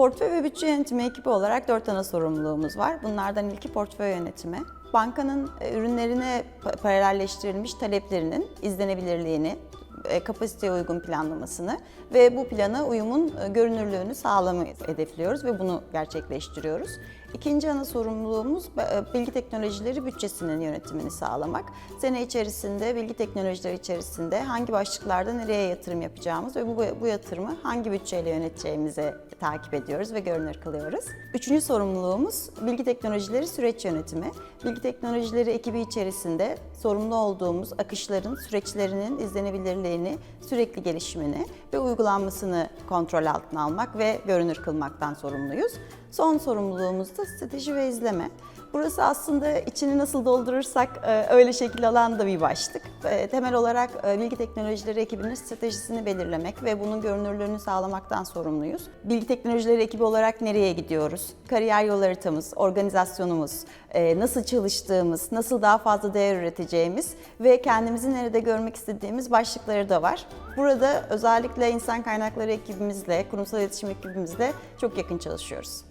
Portföy ve bütçe yönetimi ekibi olarak dört ana sorumluluğumuz var. Bunlardan ilki portföy yönetimi. Bankanın e, ürünlerine pa- paralelleştirilmiş taleplerinin izlenebilirliğini, kapasiteye uygun planlamasını ve bu plana uyumun e, görünürlüğünü sağlamayı hedefliyoruz ve bunu gerçekleştiriyoruz. İkinci ana sorumluluğumuz e, bilgi teknolojileri bütçesinin yönetimini sağlamak. Sene içerisinde bilgi teknolojileri içerisinde hangi başlıklarda nereye yatırım yapacağımız ve bu, bu yatırımı hangi bütçeyle yöneteceğimizi takip ediyoruz ve görünür kılıyoruz. Üçüncü sorumluluğumuz bilgi teknolojileri süreç yönetimi. Bilgi teknolojileri ekibi içerisinde sorumlu olduğumuz akışların, süreçlerinin izlenebilirliğini, sürekli gelişimini ve uygulanmasını kontrol altına almak ve görünür kılmaktan sorumluyuz. Son sorumluluğumuz da strateji ve izleme. Burası aslında içini nasıl doldurursak e, öyle şekil alan da bir başlık. E, Temel olarak e, bilgi teknolojileri ekibinin stratejisini belirlemek ve bunun görünürlüğünü sağlamaktan sorumluyuz. Bilgi teknolojileri ekibi olarak nereye gidiyoruz? Kariyer yol haritamız, organizasyonumuz, nasıl çalıştığımız, nasıl daha fazla değer üreteceğimiz ve kendimizi nerede görmek istediğimiz başlıkları da var. Burada özellikle insan kaynakları ekibimizle, kurumsal iletişim ekibimizle çok yakın çalışıyoruz.